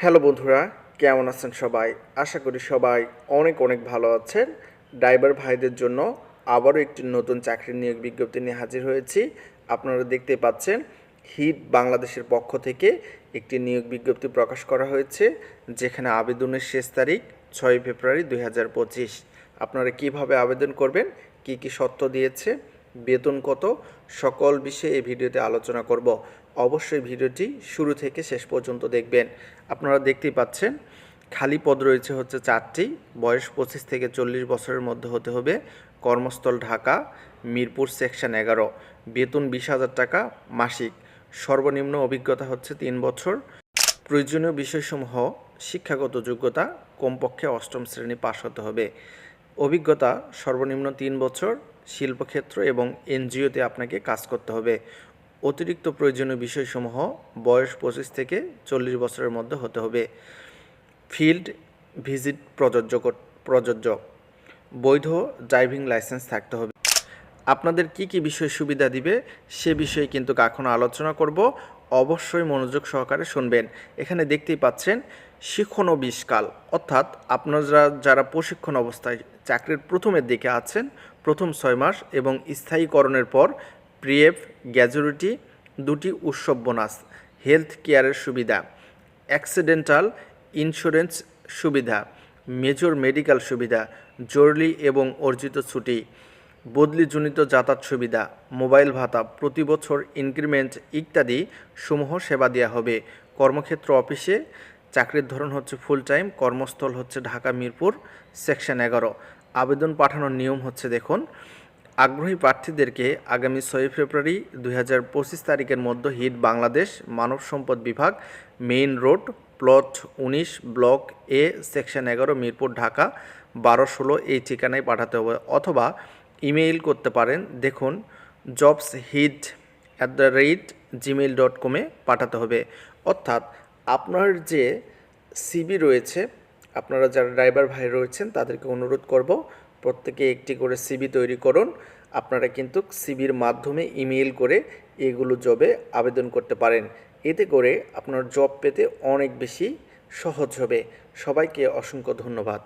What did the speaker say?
Hello বন্ধুরা, কেমন আছেন সবাই? আশা করি সবাই অনেক অনেক ভালো আছেন। ড্রাইভার ভাইদের জন্য আবারও একটি নতুন চাকরির নিয়োগ বিজ্ঞপ্তি নিয়ে হাজির হয়েছি। আপনারা দেখতে পাচ্ছেন, হিট বাংলাদেশের পক্ষ থেকে একটি নিয়োগ বিজ্ঞপ্তি প্রকাশ করা হয়েছে, যেখানে আবেদনের শেষ তারিখ ছয় ফেব্রুয়ারি দুই হাজার পঁচিশ। আপনারা কীভাবে আবেদন করবেন, কি কি শর্ত দিয়েছে বেতন কত? সকল বিষয়ে এই ভিডিওতে আলোচনা করব। অবশ্যই ভিডিওটি শুরু থেকে শেষ পর্যন্ত দেখবেন। আপনারা দেখতেই পাচ্ছেন, খালি পদ রয়েছে হচ্ছে চারটি। বয়স পঁচিশ থেকে চল্লিশ বছরের মধ্যে হতে হবে। কর্মস্থল ঢাকা, মিরপুর সেকশন এগারো। বেতন বিশ হাজার টাকা মাসিক। সর্বনিম্ন অভিজ্ঞতা হচ্ছে তিন বছর। প্রয়োজনীয় বিষয়সমূহ, শিক্ষাগত যোগ্যতা, কমপক্ষে অষ্টম শ্রেণি পাশ হতে হবে। অভিজ্ঞতা সর্বনিম্ন তিন বছর। শিল্পক্ষেত্র এবং এনজিওতে আপনাকে কাজ করতে হবে। অতিরিক্ত প্রয়োজনীয় বিষয়সমূহ বয়স পঁচিশ থেকে চল্লিশ বছরের মধ্যে হতে হবে। ফিল্ড ভিজিট প্রযোজ্য প্রযোজ্য। বৈধ ড্রাইভিং লাইসেন্স থাকতে হবে। আপনাদের কি কি বিষয় সুবিধা দিবে সে বিষয়ে কিন্তু এখন আলোচনা করব। অবশ্যই মনোযোগ সহকারে শুনবেন। এখানে দেখতেই পাচ্ছেন শিখন ও বিষকাল অর্থাৎ আপনারা যারা প্রশিক্ষণ অবস্থায় চাকরির প্রথমের দিকে আছেন, প্রথম ছয় মাস এবং স্থায়ীকরণের পর প্রিএফ গ্যাজুরিটি দুটি উৎসব বোনাস, হেলথ কেয়ারের সুবিধা, অ্যাক্সিডেন্টাল ইন্স্যুরেন্স সুবিধা, মেজর মেডিকেল সুবিধা, জরুরি এবং অর্জিত ছুটি, বদলিজনিত যাতায়াত সুবিধা, মোবাইল ভাতা, প্রতি বছর ইনক্রিমেন্ট ইত্যাদি সমূহ সেবা দেওয়া হবে। কর্মক্ষেত্র অফিসে চাকরির ধরন হচ্ছে ফুল টাইম কর্মস্থল হচ্ছে ঢাকা, মিরপুর সেকশন এগারো। আবেদন পাঠানোর নিয়ম হচ্ছে দেখুন, আগ্রহী প্রার্থীদেরকে আগামী ছয় ফেব্রুয়ারি দুই হাজার পঁচিশ তারিখের মধ্যে হিট বাংলাদেশ মানব সম্পদ বিভাগ মেইন রোড প্লট উনিশ ব্লক এ সেকশন এগারো, মিরপুর, ঢাকা, বারো ষোলো এই ঠিকানায় পাঠাতে হবে। অথবা ইমেইল করতে পারেন, দেখুন jobs hit at the rate Gmail dot কমে পাঠাতে হবে। অর্থাৎ আপনার যে সিবি রয়েছে, আপনারা যারা ড্রাইভার ভাই রয়েছেন, তাদেরকে অনুরোধ করব, প্রত্যেকে একটি করে সিবি তৈরি করুন। আপনারা কিন্তু সিবির মাধ্যমে ইমেইল করে এগুলো জবে আবেদন করতে পারেন। এতে করে আপনার জব পেতে অনেক বেশি সহজ হবে। সবাইকে অসংখ্য ধন্যবাদ।